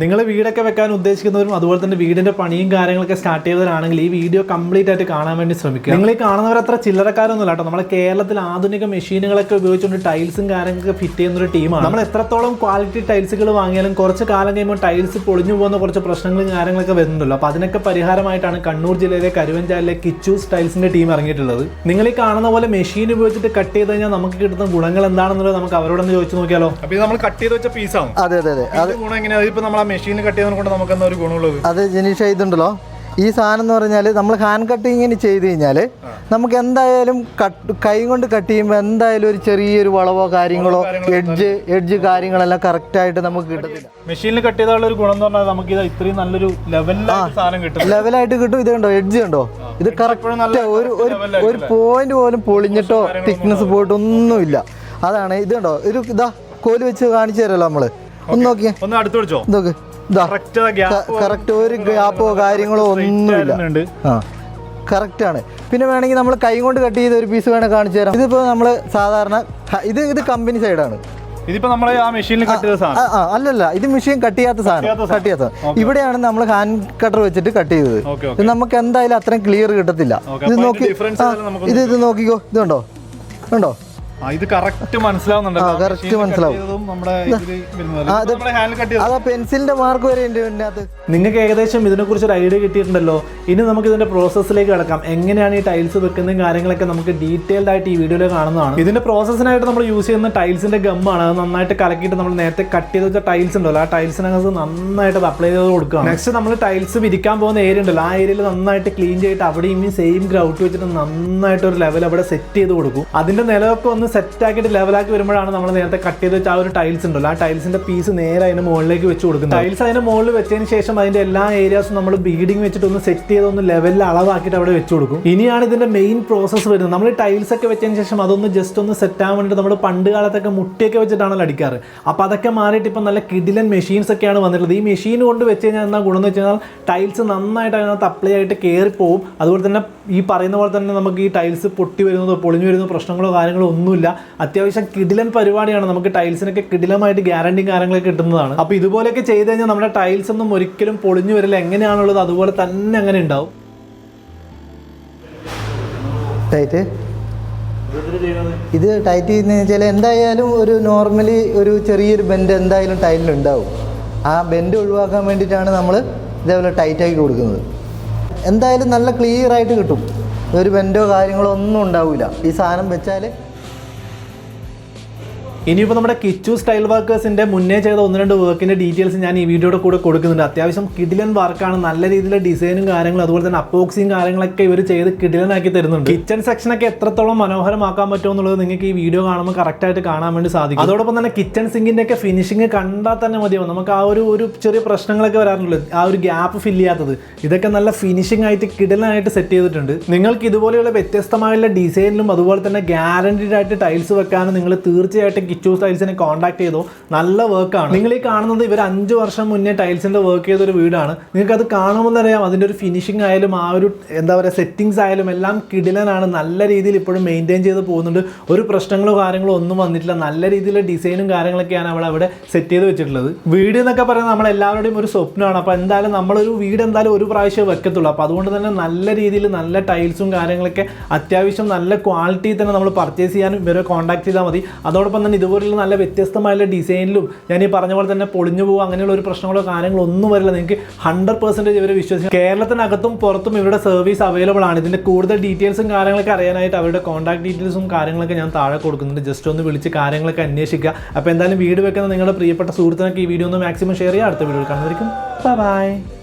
നിങ്ങൾ വീടൊക്കെ വെക്കാൻ ഉദ്ദേശിക്കുന്നവരും അതുപോലെ തന്നെ വീടിന്റെ പണിയും കാര്യങ്ങളൊക്കെ സ്റ്റാർട്ട് ചെയ്തവരാണെങ്കിൽ ഈ വീഡിയോ കംപ്ലീറ്റ് ആയിട്ട് കാണാൻ വേണ്ടി ശ്രമിക്കുക. നിങ്ങൾ ഈ കാണുന്നവർ അത്ര ചില്ലറക്കാരൊന്നുമല്ല കേട്ടോ. നമ്മളെ കേരളത്തിൽ ആധുനിക മെഷീനുകളൊക്കെ ഉപയോഗിച്ചുകൊണ്ട് ടൈൽസും കാര്യങ്ങളൊക്കെ ഫിറ്റ് ചെയ്യുന്ന ഒരു ടീമാണ് നമ്മൾ എത്രത്തോളം ക്വാളിറ്റി ടൈൽസുകൾ വാങ്ങിയാലും കുറച്ച് കാലം കഴിയുമ്പോൾ ടൈൽസ് പൊളിഞ്ഞു പോകുന്ന കുറച്ച് പ്രശ്നങ്ങളും കാര്യങ്ങളൊക്കെ വരുന്നുണ്ടല്ലോ. അപ്പൊ അതിനൊക്കെ പരിഹാരമായിട്ടാണ് കണ്ണൂർ ജില്ലയിലെ കരുവഞ്ചാലിലെ കിച്ചൂസ് ടൈൽസിന്റെ ടീം ഇറങ്ങിയിട്ടുള്ളത്. നിങ്ങൾ ഈ കാണുന്ന പോലെ മെഷീൻ ഉപയോഗിച്ചിട്ട് കട്ട് ചെയ്ത് കഴിഞ്ഞാൽ നമുക്ക് കിട്ടുന്ന ഗുണങ്ങൾ എന്താണെന്നുള്ളത് നമുക്ക് അവരോടൊന്ന് ചോദിച്ചു നോക്കിയാലോ? അപ്പൊ ഇത് നമ്മൾ കട്ട് ചെയ്ത് വെച്ച പീസാണ് അതെ അതെ അതെ. ഗുണം എങ്ങനെയാണ് ഇപ്പൊ നമ്മൾ മെഷീനിൽ കട്ട് ചെയ്യുന്നത് കൊണ്ട് നമുക്ക് ഒരു ഗുണമുള്ളത്? അത് ജനീഷ ഇതുണ്ടല്ലോ. ഈ സാധനം എന്ന് പറഞ്ഞാൽ നമ്മൾ ഹാൻഡ് കട്ടിങ്ങിന് ചെയ്ത് കഴിഞ്ഞാൽ നമുക്ക് എന്തായാലും കട്ട് കൈ കൊണ്ട് കട്ട് ചെയ്യുമ്പോൾ എന്തായാലും ഒരു ചെറിയൊരു വളവോ കാര്യങ്ങളോ എഡ്ജ് എഡ്ജ് കാര്യങ്ങളെല്ലാം കറക്റ്റായിട്ട് നമുക്ക് കിട്ടത്തില്ല. മെഷീനിൽ കട്ട് ചെയ്താലുള്ള ഒരു ഗുണം എന്ന് പറഞ്ഞാൽ നമുക്ക് ഇത് ഇത്രയും നല്ലൊരു സാധനം കിട്ടും ലെവലായിട്ട് കിട്ടും. ഇത് കണ്ടോ? എഡ്ജ് കണ്ടോ? ഇത് കറക്റ്റ് ഒരു ഒരു പോയിന്റ് പോലും പൊളിഞ്ഞിട്ടോ തിക്നെസ് പോയിട്ടോ ഒന്നുമില്ല അതാണ് ഇത് കണ്ടോ? ഒരു ഇതാ കോൽ വെച്ച് കാണിച്ചു തരാമല്ലോ നമ്മൾ. ഒന്ന് നോക്കിയേ. ഒന്ന് അടുത്ത് പിടിച്ചോ? നോക്ക് കറക്റ്റ് ഒരു ഗ്യാപ്പോ കാര്യങ്ങളോ ഒന്നുമില്ല. കറക്റ്റ് ആണ്. പിന്നെ വേണമെങ്കിൽ നമ്മൾ കൈ കൊണ്ട് കട്ട് ചെയ്ത ഒരു പീസ് വേണേൽ കാണിച്ചു തരാം. ഇതിപ്പോ നമ്മൾ സാധാരണ ഇത് ഇത് കമ്പനി സൈഡാണ് ഇതിപ്പോ നമ്മൾ ആ മെഷീനിൽ കട്ട് ചെയ്ത സാധനം. അല്ലല്ല. ഇത് മെഷീൻ കട്ട് ചെയ്യാത്ത സാധനം. കട്ട് ചെയ്യാത്ത ഇവിടെയാണ് നമ്മൾ ഹാൻഡ് കട്ടർ വെച്ചിട്ട് കട്ട് ചെയ്തത്. ഇത് നമുക്ക് എന്തായാലും അത്രയും ക്ലിയർ കിട്ടത്തില്ല. ഇത് നോക്കി ഇത് ഇത് നോക്കിക്കോ. ഇതുണ്ടോ? ഉണ്ടോ? ഇത് കറക്റ്റ് മനസ്സിലാവുന്നുണ്ട് cut മനസ്സിലാവും. നമ്മുടെ ഇതിൽ വരുന്നത്. ആ, നമ്മുടെ ഹാൻഡിൽ കട്ട് ചെയ്തത്. അതാ പെൻസിലിന്റെ മാർക്ക് വരെ ഉണ്ട് ഇതിനകത്ത് നിങ്ങൾക്ക് ഏകദേശം ഇതിനെക്കുറിച്ച് ഒരു ഐഡിയ കിട്ടിയിട്ടുണ്ടല്ലോ. ഇനി നമുക്ക് ഇതിന്റെ പ്രോസസ്സിലേക്ക് കിടക്കാം. എങ്ങനെയാണ് ഈ ടൈൽസ് വെക്കുന്ന കാര്യങ്ങളൊക്കെ നമുക്ക് ഡീറ്റെയിൽഡ് ആയിട്ട് ഈ വീഡിയോയിൽ കാണുന്നതാണ്. ഇതിന്റെ പ്രോസസ്സിനായിട്ട് നമ്മൾ യൂസ് ചെയ്യുന്ന ടൈൽസിന്റെ ഗമ്മാണ് അത് നന്നായിട്ട് കലക്കിയിട്ട് നമ്മൾ നേരത്തെ കട്ട് ചെയ്ത് വെച്ച ടൈൽസ് ഉണ്ടല്ലോ. ആ ടൈൽസിനകത്ത് നന്നായിട്ട് അത് അപ്ലൈ ചെയ്ത് കൊടുക്കുക നെക്സ്റ്റ് നമ്മൾ ടൈൽസ് വിരിക്കാൻ പോകുന്ന ഏരിയ ഉണ്ടല്ലോ. ആ ഏരിയയിൽ നന്നായിട്ട് ക്ലീൻ ചെയ്തിട്ട് അവിടെയും ഈ സെയിം ഗ്രൗട്ട് വെച്ചിട്ട് നന്നായിട്ട് ഒരു ലെവൽ അവിടെ സെറ്റ് ചെയ്ത് കൊടുക്കും. അതിന്റെ നിലവൊക്കെ ഒന്ന് സെറ്റ് ആക്കിയിട്ട് ലെവലാക്കി വരുമ്പോഴാണ് നമ്മൾ നേരത്തെ കട്ട് ചെയ്ത് ആ ഒരു ടൈൽസ് ഉണ്ടല്ലോ. ആ ടൈൽസിന്റെ പീസ് നേരെ അതിന് മുകളിലേക്ക് വെച്ച് കൊടുക്കുന്നത്. ടൈൽസ് അതിന് മുകളിൽ വെച്ചതിന് ശേഷം അതിന്റെ എല്ലാ ഏരിയാസും നമ്മൾ ബീഡിങ് വെച്ചിട്ട് ഒന്ന് സെറ്റ് ചെയ്ത് ഒന്ന് ലെവലിൽ അളവാക്കിയിട്ട് അവിടെ വെച്ച് കൊടുക്കും. ഇനിയാണ് ഇതിന്റെ മെയിൻ പ്രോസസ്സ് വരുന്നത്. നമ്മൾ ടൈൽസ് ഒക്കെ വെച്ചതിന് ശേഷം അതൊന്ന് ജസ്റ്റ് ഒന്ന് സെറ്റ് ആവാൻ വേണ്ടിയിട്ട് നമ്മൾ പണ്ട് കാലത്തൊക്കെ മുട്ടിയൊക്കെ വെച്ചിട്ടാണ് അടിക്കാറ്. അപ്പോൾ അതൊക്കെ മാറിയിട്ട് ഇപ്പം നല്ല കിഡിലൻ മെഷീൻസ് ഒക്കെയാണ് വന്നിട്ടുള്ളത്. ഈ മെഷീൻ കൊണ്ട് വെച്ച് കഴിഞ്ഞാൽ എന്താ ഗുണം എന്ന് വെച്ച് കഴിഞ്ഞാൽ ടൈൽസ് നന്നായിട്ട് അതിനകത്ത് അപ്ലൈ ആയിട്ട് കയറി പോകും അതുപോലെ തന്നെ ഈ പറയുന്ന പോലെ തന്നെ നമുക്ക് ഈ ടൈൽസ് പൊട്ടി വരുന്നതോ പൊളിഞ്ഞു വരുന്നതോ പ്രശ്നങ്ങളോ കാര്യങ്ങളോ ഒന്നുമില്ല. അത്യാവശ്യം കിടിലൻ പരിപാടിയാണ്. നമുക്ക് ടൈൽസിനൊക്കെ കിടിലമായിട്ട് ഗ്യാരണ്ടി കാര്യങ്ങളൊക്കെ കിട്ടുന്നതാണ്. അപ്പോൾ ഇതുപോലെയൊക്കെ ചെയ്ത് കഴിഞ്ഞാൽ നമ്മുടെ ടൈൽസ് ഒന്നും ഒരിക്കലും പൊളിഞ്ഞു വരില്ല. എങ്ങനെയാണുള്ളത് അതുപോലെ തന്നെ അങ്ങനെ ഉണ്ടാവും. ടൈറ്റ് ഇത് ടൈറ്റ് ചെയ്യുന്നതെന്ന് വെച്ചാൽ എന്തായാലും ഒരു നോർമലി ഒരു ചെറിയൊരു ബെൻഡ് എന്തായാലും ടൈലിലുണ്ടാവും ആ ബെൻഡ് ഒഴിവാക്കാൻ വേണ്ടിയിട്ടാണ് നമ്മൾ ഇതേപോലെ ടൈറ്റാക്കി കൊടുക്കുന്നത്. എന്തായാലും നല്ല ക്ലിയർ ആയിട്ട് കിട്ടും. ഒരു ബെൻഡോ കാര്യങ്ങളോ ഒന്നും ഉണ്ടാവില്ല ഈ സാധനം വെച്ചാൽ ഇനിയിപ്പോൾ നമ്മുടെ കിച്ചു സ്റ്റൈൽ വർക്കേഴ്സിന്റെ മുന്നേ ചെയ്ത ഒന്ന് രണ്ട് വർക്കിന്റെ ഡീറ്റെയിൽസ് ഞാൻ ഈ വീഡിയോയുടെ കൂടെ കൊടുക്കുന്നുണ്ട്. അത്യാവശ്യം കിഡിലൻ വർക്കാണ് നല്ല രീതിയിലുള്ള ഡിസൈനും കാര്യങ്ങളും അതുപോലെ തന്നെ അപ്പോക്സിയും കാര്യങ്ങളൊക്കെ ഇവർ ചെയ്ത് കിഡിലനാക്കി തരുന്നുണ്ട്. കിച്ചൺ സെക്ഷനൊക്കെ എത്രത്തോളം മനോഹരമാക്കാൻ പറ്റുമോ എന്നുള്ളത് നിങ്ങൾക്ക് ഈ വീഡിയോ കാണുമ്പോൾ കറക്റ്റായിട്ട് കാണാൻ വേണ്ടി സാധിക്കും. അതോടൊപ്പം തന്നെ കിച്ചൺ സിങ്കിന്റെ ഒക്കെ ഫിനിഷിങ് കണ്ടാൽ തന്നെ മതിയാവും. നമുക്ക് ആ ഒരു ഒരു ചെറിയ പ്രശ്നങ്ങളൊക്കെ വരാറുണ്ട്. ആ ഒരു ഗ്യാപ്പ് ഫില്ല് ചെയ്യാത്തത്. ഇതൊക്കെ നല്ല ഫിനിഷിംഗ് ആയിട്ട് കിഡിലനായിട്ട് സെറ്റ് ചെയ്തിട്ടുണ്ട്. നിങ്ങൾക്ക് ഇതുപോലെയുള്ള വ്യത്യസ്തമായുള്ള ഡിസൈനിലും അതുപോലെ തന്നെ ഗ്യാരണ്ടീഡ് ആയിട്ട് ടൈൽസ് വെക്കാനും നിങ്ങൾ തീർച്ചയായിട്ടും കിച്ചു ടൈൽസിനെ കോൺടാക്ട് ചെയ്തോ. നല്ല വർക്കാണ് നിങ്ങൾ ഈ കാണുന്നത് ഇവർ അഞ്ച് വർഷം മുന്നേ ടൈൽസിന്റെ വർക്ക് ചെയ്തൊരു വീടാണ്. നിങ്ങൾക്ക് അത് കാണുമ്പോൾ തന്നെ അറിയാം അതിന്റെ ഒരു ഫിനിഷിംഗ് ആയാലും ആ ഒരു എന്താ പറയുക സെറ്റിങ്സ് ആയാലും എല്ലാം കിടിലനാണ്. നല്ല രീതിയിൽ ഇപ്പോഴും മെയിന്റെയിൻ ചെയ്ത് പോകുന്നുണ്ട്. ഒരു പ്രശ്നങ്ങളോ കാര്യങ്ങളോ ഒന്നും വന്നിട്ടില്ല. നല്ല രീതിയിലുള്ള ഡിസൈനും കാര്യങ്ങളൊക്കെയാണ് അവൾ അവിടെ സെറ്റ് ചെയ്ത് വെച്ചിട്ടുള്ളത്. വീട് എന്നൊക്കെ പറയുന്നത് നമ്മൾ എല്ലാവരുടെയും ഒരു സ്വപ്നമാണ്. അപ്പോൾ എന്തായാലും നമ്മളൊരു വീട് എന്തായാലും ഒരു പ്രാവശ്യം വെക്കത്തുള്ളൂ. അപ്പോൾ അതുകൊണ്ട് തന്നെ നല്ല രീതിയിൽ നല്ല ടൈൽസും കാര്യങ്ങളൊക്കെ അത്യാവശ്യം നല്ല ക്വാളിറ്റി തന്നെ നമ്മൾ പർച്ചേസ് ചെയ്യാനും ഇവരെ കോൺടാക്ട് ചെയ്താൽ മതി. അതോടൊപ്പം തന്നെ ഇതുപോലുള്ള നല്ല വ്യത്യസ്തമായുള്ള ഡിസൈനിലും ഞാൻ ഈ പറഞ്ഞ പോലെ തന്നെ പൊളിഞ്ഞു പോകുക അങ്ങനെയുള്ള ഒരു പ്രശ്നങ്ങളോ കാര്യങ്ങളോ ഒന്നും വരില്ല. നിങ്ങൾക്ക് ഹൺഡ്രഡ് പെർസെന്റേജ് ഇവരെ വിശ്വസിക്കും. കേരളത്തിനകത്തും പുറത്തും ഇവരുടെ സർവീസ് അവൈലബിൾ ആണ്. ഇതിന്റെ കൂടുതൽ ഡീറ്റെയിൽസും കാര്യങ്ങളൊക്കെ അറിയാനായിട്ട് അവരുടെ കോൺടാക്ട് ഡീറ്റെയിൽസും കാര്യങ്ങളൊക്കെ ഞാൻ താഴെ കൊടുക്കുന്നുണ്ട്. ജസ്റ്റ് ഒന്ന് വിളിച്ച് കാര്യങ്ങളൊക്കെ അന്വേഷിക്കുക. അപ്പോൾ എന്തായാലും വീട് വെക്കുന്ന നിങ്ങളുടെ പ്രിയപ്പെട്ട സുഹൃത്തിനൊക്കെ ഈ വീഡിയോ ഒന്ന് മാക്സിമം ഷെയർ ചെയ്യുക. അടുത്ത വീഡിയോ കാണുന്നതായിരിക്കും. ബൈ